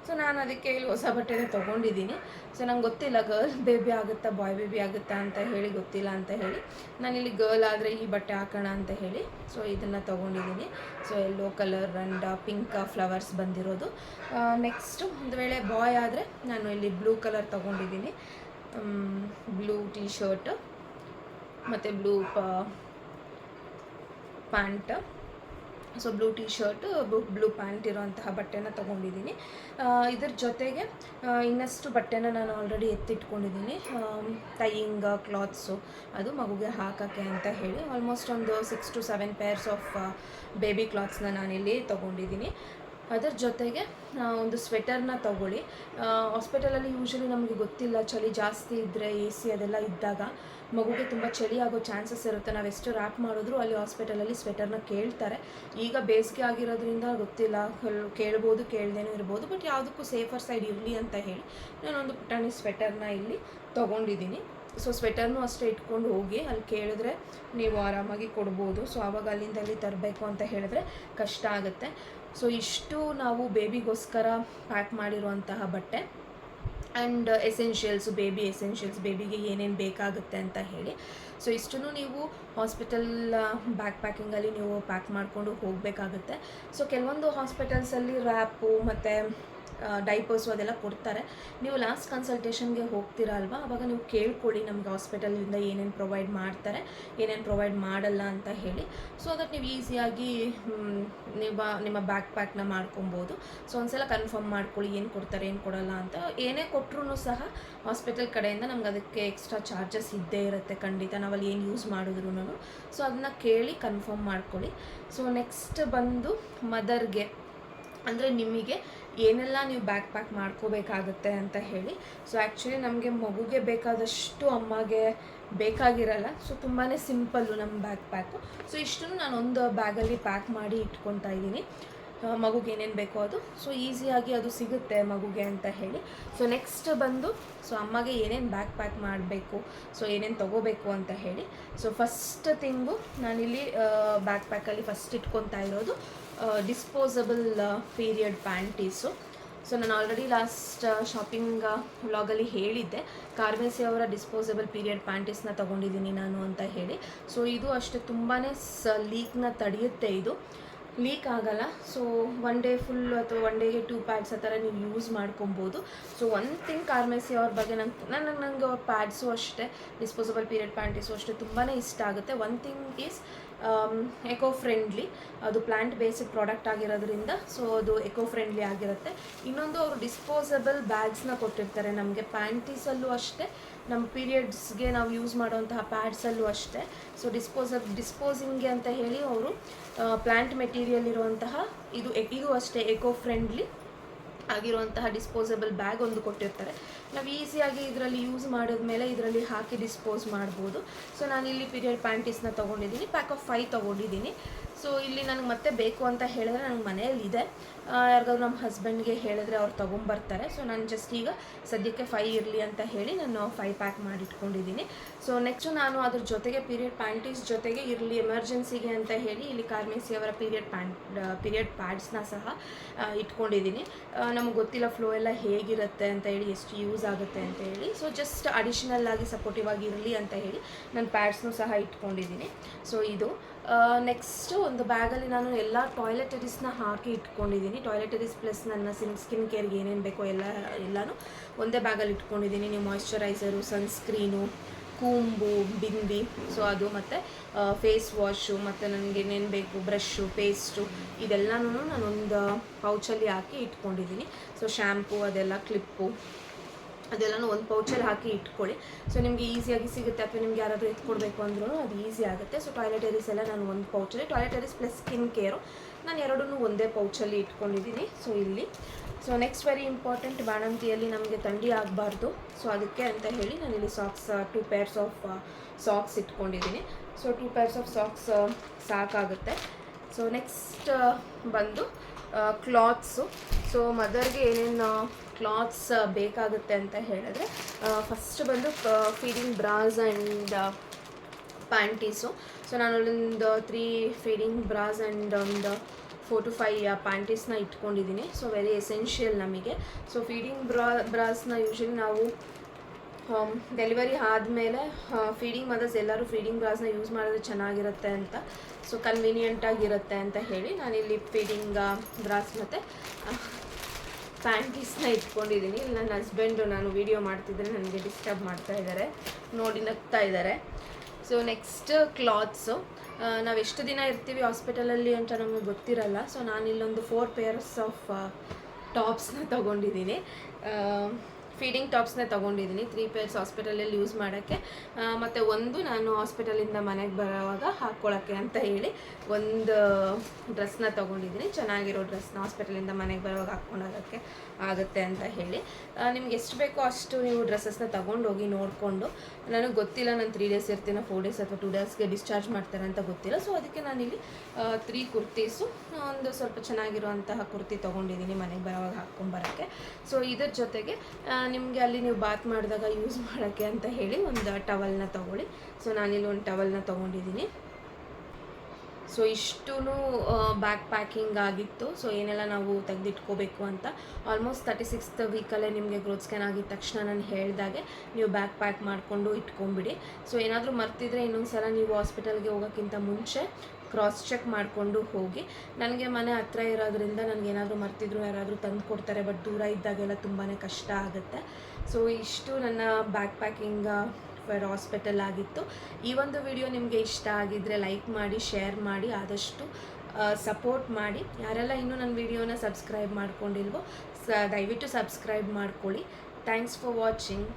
ಸೊ ನಾನು ಅದಕ್ಕೆ ಇಲ್ಲಿ ಹೊಸ ಬಟ್ಟೆನೇ ತೊಗೊಂಡಿದ್ದೀನಿ. ಸೊ ನಂಗೆ ಗೊತ್ತಿಲ್ಲ ಗರ್ಲ್ ಬೇಬಿ ಆಗುತ್ತಾ ಬಾಯ್ ಬೇಬಿ ಆಗುತ್ತಾ ಅಂತ ಹೇಳಿ, ಗೊತ್ತಿಲ್ಲ ಅಂತ ಹೇಳಿ. ನಾನಿಲ್ಲಿ ಗರ್ಲ್ ಆದರೆ ಈ ಬಟ್ಟೆ ಹಾಕೋಣ ಅಂತ ಹೇಳಿ ಸೊ ಇದನ್ನು ತೊಗೊಂಡಿದ್ದೀನಿ. So yellow colour and pink flowers ಬಂದಿರೋದು. ನೆಕ್ಸ್ಟು ಒಂದು ವೇಳೆ ಬಾಯ್ ಆದರೆ ನಾನು ಇಲ್ಲಿ ಬ್ಲೂ ಕಲರ್ ತೊಗೊಂಡಿದ್ದೀನಿ. ಬ್ಲೂ ಟೀ ಶರ್ಟ್ ಮತ್ತು blue pant so blue T shirt blue pant ಇರೋಂತಹ ಬಟ್ಟೆನ ತೊಗೊಂಡಿದ್ದೀನಿ. ಇದ್ರ ಜೊತೆಗೆ ಇನ್ನಷ್ಟು ಬಟ್ಟೆನ ನಾನು ಆಲ್ರೆಡಿ ಎತ್ತಿಟ್ಕೊಂಡಿದ್ದೀನಿ. ಟೈಯಿಂಗ್ ಕ್ಲಾತ್ಸು ಅದು ಮಗುಗೆ ಹಾಕೋಕ್ಕೆ ಅಂತ ಹೇಳಿ ಆಲ್ಮೋಸ್ಟ್ ಒಂದು six to seven pairs of baby ಕ್ಲಾತ್ಸ್ನ ನಾನಿಲ್ಲಿ ತೊಗೊಂಡಿದ್ದೀನಿ. ಅದರ ಜೊತೆಗೆ ಒಂದು ಸ್ವೆಟರ್ನ ತಗೊಳ್ಳಿ. ಹಾಸ್ಪಿಟಲಲ್ಲಿ ಯೂಶ್ವಲಿ ನಮಗೆ ಗೊತ್ತಿಲ್ಲ, ಚಳಿ ಜಾಸ್ತಿ ಇದ್ದರೆ ಎ ಸಿ ಅದೆಲ್ಲ ಇದ್ದಾಗ. ಮಗುಗೆ ತುಂಬ ಚಳಿ ಆಗೋ ಚಾನ್ಸಸ್ ಇರುತ್ತೆ. ನಾವು ಎಷ್ಟು ರ್ಯಾಪ್ ಮಾಡಿದ್ರು ಅಲ್ಲಿ ಹಾಸ್ಪಿಟಲಲ್ಲಿ ಸ್ವೆಟರ್ನ ಕೇಳ್ತಾರೆ. ಈಗ ಬೇಸಿಗೆ ಆಗಿರೋದ್ರಿಂದ ಗೊತ್ತಿಲ್ಲ. ಕೇಳ್ಬೋದು, ಕೇಳ್ದೇನೂ ಇರ್ಬೋದು. ಬಟ್ ಯಾವುದಕ್ಕೂ ಸೇಫರ್ ಸೈಡ್ ಇರಲಿ ಅಂತ ಹೇಳಿ ನಾನೊಂದು ಪುಟಾಣಿ ಸ್ವೆಟರ್ನ ಇಲ್ಲಿ ತೊಗೊಂಡಿದ್ದೀನಿ. ಸೊ ಸ್ವೆಟರ್ನೂ ಅಷ್ಟೇ ಇಟ್ಕೊಂಡು ಹೋಗಿ ಅಲ್ಲಿ ಕೇಳಿದ್ರೆ ನೀವು ಆರಾಮಾಗಿ ಕೊಡ್ಬೋದು. ಸೊ ಆವಾಗ ಅಲ್ಲಿಂದ ಅಲ್ಲಿ ತರಬೇಕು ಅಂತ ಹೇಳಿದ್ರೆ ಕಷ್ಟ ಆಗುತ್ತೆ. ಸೊ ಇಷ್ಟು ನಾವು ಬೇಬಿಗೋಸ್ಕರ ಪ್ಯಾಕ್ ಮಾಡಿರುವಂತಹ ಬಟ್ಟೆ. ಆ್ಯಂಡ್ ಎಸೆನ್ಷಿಯಲ್ಸು ಬೇಬಿ ಎಸೆನ್ಷಿಯಲ್ಸ್ ಬೇಬಿಗೆ ಏನೇನು ಬೇಕಾಗುತ್ತೆ ಅಂತ ಹೇಳಿ. ಸೊ ಇಷ್ಟನ್ನು ನೀವು ಹಾಸ್ಪಿಟಲ್ ಬ್ಯಾಕ್ ಪ್ಯಾಕಿಂಗಲ್ಲಿ ನೀವು ಪ್ಯಾಕ್ ಮಾಡಿಕೊಂಡು ಹೋಗಬೇಕಾಗುತ್ತೆ. ಸೊ ಕೆಲವೊಂದು ಹಾಸ್ಪಿಟಲ್ಸಲ್ಲಿ ರ್ಯಾಪು ಮತ್ತು ಡೈಪರ್ಸು ಅದೆಲ್ಲ ಕೊಡ್ತಾರೆ. ನೀವು ಲಾಸ್ಟ್ ಕನ್ಸಲ್ಟೇಷನ್ಗೆ ಹೋಗ್ತೀರಾ ಅಲ್ವಾ? ಅವಾಗ ನೀವು ಕೇಳ್ಕೊಳ್ಳಿ ನಮ್ಗೆ ಹಾಸ್ಪಿಟಲಿಂದ ಏನೇನು ಪ್ರೊವೈಡ್ ಮಾಡ್ತಾರೆ, ಏನೇನು ಪ್ರೊವೈಡ್ ಮಾಡಲ್ಲ ಅಂತ ಹೇಳಿ. ಸೊ ಅದಕ್ಕೆ ನೀವು ಈಸಿಯಾಗಿ ನಿಮ್ಮ ನಿಮ್ಮ ಬ್ಯಾಕ್ ಪ್ಯಾಕ್ನ ಮಾಡ್ಕೊಬೋದು. ಸೊ ಒಂದ್ಸಲ ಕನ್ಫರ್ಮ್ ಮಾಡ್ಕೊಳ್ಳಿ, ಏನು ಕೊಡ್ತಾರೆ, ಏನು ಕೊಡಲ್ಲ ಅಂತ. ಏನೇ ಕೊಟ್ಟರು ಸಹ ಹಾಸ್ಪಿಟಲ್ ಕಡೆಯಿಂದ ನಮ್ಗೆ ಅದಕ್ಕೆ ಎಕ್ಸ್ಟ್ರಾ ಚಾರ್ಜಸ್ ಇದ್ದೇ ಇರುತ್ತೆ ಖಂಡಿತ. ನಾವಲ್ಲಿ ಏನು ಯೂಸ್ ಮಾಡಿದ್ರು ಸೊ ಅದನ್ನ ಕೇಳಿ ಕನ್ಫರ್ಮ್ ಮಾಡ್ಕೊಳ್ಳಿ. ಸೊ ನೆಕ್ಸ್ಟ್ ಬಂದು ಮದರ್ಗೆ ಅಂದರೆ ನಿಮಗೆ ಏನೆಲ್ಲ ನೀವು ಬ್ಯಾಕ್ ಪ್ಯಾಕ್ ಮಾಡ್ಕೋಬೇಕಾಗುತ್ತೆ ಅಂತ ಹೇಳಿ. ಸೊ ಆ್ಯಕ್ಚುಲಿ ನಮಗೆ ಮಗುಗೆ ಬೇಕಾದಷ್ಟು ಅಮ್ಮಗೆ ಬೇಕಾಗಿರಲ್ಲ. ಸೊ ತುಂಬಾ ಸಿಂಪಲ್ಲು ನಮ್ಮ ಬ್ಯಾಕ್ ಪ್ಯಾಕು ಸೊ ಇಷ್ಟನ್ನು ನಾನು ಒಂದು ಬ್ಯಾಗಲ್ಲಿ ಪ್ಯಾಕ್ ಮಾಡಿ ಇಟ್ಕೊತಾ ಇದ್ದೀನಿ. ಮಗುಗೆ ಏನೇನು ಬೇಕೋ ಅದು. ಸೊ ಈಸಿಯಾಗಿ ಅದು ಸಿಗುತ್ತೆ ಮಗುಗೆ ಅಂತ ಹೇಳಿ. ಸೊ ನೆಕ್ಸ್ಟ್ ಬಂದು ಸೊ ಅಮ್ಮಗೆ ಏನೇನು ಬ್ಯಾಕ್ ಪ್ಯಾಕ್ ಮಾಡಬೇಕು ಸೊ ಏನೇನು ತೊಗೋಬೇಕು ಅಂತ ಹೇಳಿ. ಸೊ ಫಸ್ಟ್ ತಿಂಗು ನಾನಿಲ್ಲಿ ಬ್ಯಾಕ್ ಪ್ಯಾಕಲ್ಲಿ ಫಸ್ಟ್ ಇಟ್ಕೊತಾ ಇರೋದು ಡಿಸ್ಪೋಸಬಲ್ ಪೀರಿಯಡ್ ಪ್ಯಾಂಟೀಸು ಸೊ ನಾನು ಆಲ್ರೆಡಿ ಲಾಸ್ಟ್ ಶಾಪಿಂಗ್ ವ್ಲಾಗಲ್ಲಿ ಹೇಳಿದ್ದೆ. ಕಾರ್ಮೇಸಿ ಅವರ ಡಿಸ್ಪೋಸಬಲ್ ಪೀರಿಯಡ್ ಪ್ಯಾಂಟೀಸ್ನ ತೊಗೊಂಡಿದ್ದೀನಿ ನಾನು ಅಂತ ಹೇಳಿ. ಸೊ ಇದು ಅಷ್ಟೇ ತುಂಬಾ ಸ ಲೀಕ್ನ ತಡೆಯುತ್ತೆ ಇದು. ಲೀಕ್ ಆಗಲ್ಲ. ಸೊ ಒನ್ ಡೇ ಫುಲ್ ಅಥವಾ ಒನ್ ಡೇಗೆ ಟೂ ಪ್ಯಾಡ್ಸ್ ಆ ಥರ ನೀವು ಯೂಸ್ ಮಾಡ್ಕೊಬೋದು. ಸೊ ಒನ್ ಥಿಂಗ್ ಕಾರ್ಮೆಸಿ ಅವ್ರ ಬಗ್ಗೆ ನಂಗೆ ನನಗೆ ನಂಗೆ ಅವ್ರ ಪ್ಯಾಡ್ಸು ಅಷ್ಟೇ ಡಿಸ್ಪೋಸಬಲ್ ಪೀರಿಯಡ್ ಪ್ಯಾಂಟೀಸು ಅಷ್ಟೇ ತುಂಬಾ ಇಷ್ಟ ಆಗುತ್ತೆ. One thing is eco friendly ಅದು ಪ್ಲಾಂಟ್ ಬೇಸಿಕ್ ಪ್ರಾಡಕ್ಟ್ ಆಗಿರೋದ್ರಿಂದ ಸೊ ಅದು ಎಕೋ ಫ್ರೆಂಡ್ಲಿ ಆಗಿರುತ್ತೆ. ಇನ್ನೊಂದು ಅವರು ಡಿಸ್ಪೋಸಬಲ್ ಬ್ಯಾಗ್ಸ್ನ ಕೊಟ್ಟಿರ್ತಾರೆ ನಮಗೆ. ಪ್ಯಾಂಟೀಸಲ್ಲೂ ಅಷ್ಟೇ. ನಮ್ಮ ಪೀರಿಯಡ್ಸ್ಗೆ ನಾವು ಯೂಸ್ ಮಾಡುವಂತಹ ಪ್ಯಾಡ್ಸಲ್ಲೂ ಅಷ್ಟೇ. ಸೊ ಡಿಸ್ಪೋಸಬ್ ಡಿಸ್ಪೋಸಿಂಗ್ಗೆ ಅಂತ ಹೇಳಿ ಅವರು ಪ್ಲ್ಯಾಂಟ್ ಮೆಟೀರಿಯಲ್ ಇರುವಂತಹ, ಇದು ಇದು ಅಷ್ಟೇ ಎಕೋ ಫ್ರೆಂಡ್ಲಿ ಆಗಿರುವಂತಹ ಡಿಸ್ಪೋಸಬಲ್ ಬ್ಯಾಗ್ ಒಂದು ಕೊಟ್ಟಿರ್ತಾರೆ. ನಾವು ಈಸಿಯಾಗಿ ಇದರಲ್ಲಿ ಯೂಸ್ ಮಾಡಿದ್ಮೇಲೆ ಇದರಲ್ಲಿ ಹಾಕಿ ಡಿಸ್ಪೋಸ್ ಮಾಡ್ಬೋದು. ಸೊ ಇಲ್ಲಿ ಪೀರಿಯಡ್ ಪ್ಯಾಂಟೀಸ್ನ ತೊಗೊಂಡಿದ್ದೀನಿ ಪ್ಯಾಕ್ ಆಫ್ ಫೈವ್ ತೊಗೊಂಡಿದ್ದೀನಿ. ಸೊ ಇಲ್ಲಿ ನನಗೆ ಮತ್ತೆ ಬೇಕು ಅಂತ ಹೇಳಿದ್ರೆ ನನಗೆ ಮನೆಯಲ್ಲಿ ಇದೆ ಯಾರಿಗಾದ್ರು ನಮ್ಮ ಹಸ್ಬೆಂಡ್ಗೆ ಹೇಳಿದ್ರೆ ಅವ್ರು ತೊಗೊಂಬರ್ತಾರೆ. ಸೊ ನಾನು ಜಸ್ಟ್ ಈಗ ಸದ್ಯಕ್ಕೆ ಫೈ ಇರಲಿ ಅಂತ ಹೇಳಿ ನಾನು ಫೈ ಪ್ಯಾಕ್ ಮಾಡಿಟ್ಕೊಂಡಿದ್ದೀನಿ. ಸೊ ನೆಕ್ಸ್ಟು ನಾನು ಅದ್ರ ಜೊತೆಗೆ ಪೀರಿಯಡ್ ಪ್ಯಾಂಟೀಸ್ ಜೊತೆಗೆ ಇರಲಿ ಎಮರ್ಜೆನ್ಸಿಗೆ ಅಂತ ಹೇಳಿ ಇಲ್ಲಿ ಕಾರ್ಮೆಸಿ ಅವರ ಪೀರಿಯಡ್ ಪ್ಯಾಂಟ್ ಪೀರಿಯಡ್ ಪ್ಯಾಡ್ಸ್ನ ಸಹ ಇಟ್ಕೊಂಡಿದ್ದೀನಿ. ನಮಗೆ ಗೊತ್ತಿಲ್ಲ ಫ್ಲೋ ಎಲ್ಲ ಹೇಗಿರುತ್ತೆ ಅಂತ ಹೇಳಿ, ಎಷ್ಟು ಯೂಸ್ ಆಗುತ್ತೆ ಅಂತ ಹೇಳಿ. ಸೊ ಜಸ್ಟ್ ಅಡಿಷನಲ್ ಆಗಿ ಸಪೋರ್ಟಿವ್ ಆಗಿ ಇರಲಿ ಅಂತ ಹೇಳಿ ನಾನು ಪ್ಯಾಡ್ಸ್ನು ಸಹ ಇಟ್ಕೊಂಡಿದ್ದೀನಿ. ಸೊ ಇದು. ನೆಕ್ಸ್ಟು ಒಂದು ಬ್ಯಾಗಲ್ಲಿ ನಾನು ಎಲ್ಲ ಟಾಯ್ಲೆಟರೀಸ್ನ ಹಾಕಿ ಇಟ್ಕೊಂಡಿದ್ದೀನಿ. ಟಾಯ್ಲೆಟರೀಸ್ ಪ್ಲಸ್ ನನ್ನ ಸಿನ್ ಸ್ಕಿನ್ ಕೇರ್ಗೆ ಏನೇನು ಬೇಕೋ ಎಲ್ಲ, ಎಲ್ಲನೂ ಒಂದೇ ಬ್ಯಾಗಲ್ಲಿ ಇಟ್ಕೊಂಡಿದ್ದೀನಿ. ನೀವು moisturiser sunscreen comb bindi so ಅದು ಮತ್ತು ಫೇಸ್ ವಾಶು ಮತ್ತು ನನಗೆ ಏನೇನು ಬೇಕು ಬ್ರಷ್ಷು ಪೇಸ್ಟು ಇದೆಲ್ಲನೂ ನಾನೊಂದು ಪೌಚಲ್ಲಿ ಹಾಕಿ ಇಟ್ಕೊಂಡಿದ್ದೀನಿ. ಸೊ ಶ್ಯಾಂಪು ಅದೆಲ್ಲ ಕ್ಲಿಪ್ಪು ಅದೆಲ್ಲನೂ ಒಂದು ಪೌಚಲ್ಲಿ ಹಾಕಿ ಇಟ್ಕೊಳ್ಳಿ. ಸೊ ನಿಮಗೆ ಈಸಿಯಾಗಿ ಸಿಗುತ್ತೆ ಅಥವಾ ನಿಮ್ಗೆ ಯಾರಾದರೂ ಎತ್ಕೊಡ್ಬೇಕು ಅಂದ್ರೂ ಅದು ಈಸಿ ಆಗುತ್ತೆ. ಸೊ ಟಾಯ್ಲೆಟರೀಸ್ ಎಲ್ಲ ನಾನು ಒಂದು ಪೌಚಲ್ಲಿ ಟಾಯ್ಲೆಟರೀಸ್ ಪ್ಲಸ್ ಸ್ಕಿನ್ ಕೇರು ನಾನು ಎರಡನ್ನೂ ಒಂದೇ ಪೌಚಲ್ಲಿ ಇಟ್ಕೊಂಡಿದ್ದೀನಿ. ಸೊ ಇಲ್ಲಿ. ಸೊ ನೆಕ್ಸ್ಟ್ ವೆರಿ ಇಂಪಾರ್ಟೆಂಟ್ ಬಾಣಂತಿಯಲ್ಲಿ ನಮಗೆ ಥಂಡಿ ಆಗಬಾರ್ದು. ಸೊ ಅದಕ್ಕೆ ಅಂತ ಹೇಳಿ ನಾನು ಇಲ್ಲಿ socks two pairs of socks ಇಟ್ಕೊಂಡಿದ್ದೀನಿ. So two pairs of socks ಸಾಕಾಗುತ್ತೆ. ಸೊ ನೆಕ್ಸ್ಟ್ ಬಂದು ಕ್ಲಾತ್ಸು ಸೊ ಮದರ್ಗೆ ಏನೇನು ಕ್ಲಾತ್ಸ್ ಬೇಕಾಗುತ್ತೆ ಅಂತ ಹೇಳಿದ್ರೆ ಫಸ್ಟ್ ಬಂದು feeding bras and panties so ನಾನು ಒಂದು ತ್ರೀ ಫೀಡಿಂಗ್ ಬ್ರಾಸ್ ಆ್ಯಂಡ್ ಒಂದು ಫೋರ್ ಟು ಫೈ ಪ್ಯಾಂಟೀಸ್ನ ಇಟ್ಕೊಂಡಿದ್ದೀನಿ. ಸೊ ವೆರಿ ಎಸೆನ್ಷಿಯಲ್ ನಮಗೆ. ಸೊ ಫೀಡಿಂಗ್ ಬ್ರಾ ಬ್ರಾಸ್ನ ಯೂಶ್ವಲಿ ನಾವು ಡೆಲಿವರಿ ಆದಮೇಲೆ ಫೀಡಿಂಗ್ ಮದರ್ಸ್ ಎಲ್ಲರೂ ಫೀಡಿಂಗ್ ಬ್ರಾಸ್ನ ಯೂಸ್ ಮಾಡಿದ್ರೆ ಚೆನ್ನಾಗಿರುತ್ತೆ ಅಂತ ಸೊ ಕನ್ವೀನಿಯೆಂಟಾಗಿರುತ್ತೆ ಅಂತ ಹೇಳಿ ನಾನಿಲ್ಲಿ ಫೀಡಿಂಗ್ ಬ್ರಾಸ್ ಮತ್ತು ಪ್ಯಾಂಟೀಸ್ನ ಇಟ್ಕೊಂಡಿದ್ದೀನಿ. ಇಲ್ಲಿ ನನ್ನ ಹಸ್ಬೆಂಡು ನಾನು ವೀಡಿಯೋ ಮಾಡ್ತಿದ್ರೆ ನನಗೆ ಡಿಸ್ಟರ್ಬ್ ಮಾಡ್ತಾ ಇದ್ದಾರೆ ನೋಡಿ ನಗ್ತಾ ಇದ್ದಾರೆ ಸೊ ನೆಕ್ಸ್ಟ್ ಕ್ಲಾತ್ಸು ನಾವು ಎಷ್ಟು ದಿನ ಇರ್ತೀವಿ ಹಾಸ್ಪಿಟಲಲ್ಲಿ ಅಂತ ನಮಗೆ ಗೊತ್ತಿರಲ್ಲ. ಸೊ ನಾನಿಲ್ಲೊಂದು ಫೋರ್ ಪೇರ್ಸ್ ಆಫ್ ಟಾಪ್ಸ್ನ ತೊಗೊಂಡಿದ್ದೀನಿ. ಫೀಡಿಂಗ್ ಟಾಪ್ಸ್ನೇ ತೊಗೊಂಡಿದ್ದೀನಿ. ತ್ರೀ ಪೇರ್ಸ್ ಹಾಸ್ಪಿಟಲಲ್ಲಿ ಯೂಸ್ ಮಾಡೋಕ್ಕೆ. ಮತ್ತು ಒಂದು ನಾನು ಹಾಸ್ಪಿಟಲಿಂದ ಮನೆಗೆ ಬರೋವಾಗ ಹಾಕ್ಕೊಳ್ಳೋಕ್ಕೆ ಅಂತ ಹೇಳಿ ಒಂದು ಡ್ರೆಸ್ನ ತೊಗೊಂಡಿದ್ದೀನಿ. ಚೆನ್ನಾಗಿರೋ ಡ್ರೆಸ್ನ ಹಾಸ್ಪಿಟಲಿಂದ ಮನೆಗೆ ಬರೋವಾಗ ಹಾಕ್ಕೊಂಡೋಗೋಕ್ಕೆ ಆಗುತ್ತೆ ಅಂತ ಹೇಳಿ. ನಿಮ್ಗೆ ಎಷ್ಟು ಬೇಕೋ ಅಷ್ಟು ನೀವು ಡ್ರೆಸ್ಸಸ್ನ ತೊಗೊಂಡೋಗಿ ನೋಡಿಕೊಂಡು, ನನಗೆ ಗೊತ್ತಿಲ್ಲ ನಾನು ತ್ರೀ ಡೇಸ್ ಇರ್ತೀನೋ ಫೋರ್ ಡೇಸ್ ಅಥವಾ ಟೂ ಡೇಸ್ಗೆ ಡಿಸ್ಚಾರ್ಜ್ ಮಾಡ್ತಾರೆ ಅಂತ ಗೊತ್ತಿಲ್ಲ. ಸೊ ಅದಕ್ಕೆ ನಾನಿಲ್ಲಿ ತ್ರೀ ಕುರ್ತೀಸು ಒಂದು ಸ್ವಲ್ಪ ಚೆನ್ನಾಗಿರುವಂತಹ ಕುರ್ತಿ ತೊಗೊಂಡಿದ್ದೀನಿ ಮನೆಗೆ ಬರೋವಾಗ ಹಾಕ್ಕೊಂಬರೋಕ್ಕೆ ಸೊ ಇದರ ಜೊತೆಗೆ ನಿಮಗೆ ಅಲ್ಲಿ ನೀವು ಬಾತ್ ಮಾಡಿದಾಗ ಯೂಸ್ ಮಾಡೋಕ್ಕೆ ಅಂತ ಹೇಳಿ ಒಂದು ಟವಲ್ನ ತೊಗೊಳ್ಳಿ. ಸೊ ನಾನಿಲ್ಲಿ ಒಂದು ಟವಲ್ನ ತೊಗೊಂಡಿದ್ದೀನಿ ಸೊ ಇಷ್ಟೂ ಬ್ಯಾಕ್ ಪ್ಯಾಕಿಂಗ್ ಆಗಿತ್ತು. ಸೊ ಏನೆಲ್ಲ ನಾವು ತೆಗೆದಿಟ್ಕೋಬೇಕು ಅಂತ ಆಲ್ಮೋಸ್ಟ್ ತರ್ಟಿ ಸಿಕ್ಸ್ತ್ ವೀಕಲ್ಲೇ ನಿಮಗೆ ಗ್ರೋತ್ ಸ್ಕ್ಯಾನ್ ಆಗಿದ ತಕ್ಷಣ ನಾನು ಹೇಳಿದಾಗೆ ನೀವು ಬ್ಯಾಕ್ ಪ್ಯಾಕ್ ಮಾಡಿಕೊಂಡು ಇಟ್ಕೊಂಬಿಡಿ. ಸೊ ಏನಾದರೂ ಮರ್ತಿದ್ರೆ ಇನ್ನೊಂದು ಸಲ ನೀವು ಹಾಸ್ಪಿಟಲ್ಗೆ ಹೋಗೋಕ್ಕಿಂತ ಮುಂಚೆ ಕ್ರಾಸ್ ಚೆಕ್ ಮಾಡಿಕೊಂಡು ಹೋಗಿ. ನನಗೆ ಮನೆ ಹತ್ರ ಇರೋದ್ರಿಂದ ನನಗೇನಾದರೂ ಮರ್ತಿದ್ರು ಯಾರಾದರೂ ತಂದು ಕೊಡ್ತಾರೆ ಬಟ್ ದೂರ ಇದ್ದಾಗೆಲ್ಲ ತುಂಬಾ ಕಷ್ಟ ಆಗುತ್ತೆ. ಸೊ ಇಷ್ಟು ನನ್ನ ಬ್ಯಾಕ್ ಪ್ಯಾಕಿಂಗ್ ಫರ್ ಹಾಸ್ಪಿಟಲ್ ಆಗಿತ್ತು. ಈ ಒಂದು ವಿಡಿಯೋ ನಿಮಗೆ ಇಷ್ಟ ಆಗಿದ್ದರೆ ಲೈಕ್ ಮಾಡಿ, ಶೇರ್ ಮಾಡಿ, ಆದಷ್ಟು ಸಪೋರ್ಟ್ ಮಾಡಿ. ಯಾರೆಲ್ಲ ಇನ್ನೂ ನನ್ನ ವಿಡಿಯೋನ ಸಬ್ಸ್ಕ್ರೈಬ್ ಮಾಡ್ಕೊಂಡಿಲ್ವೋ, ಸ, ದಯವಿಟ್ಟು ಸಬ್ಸ್ಕ್ರೈಬ್ ಮಾಡ್ಕೊಳ್ಳಿ. Thanks for watching.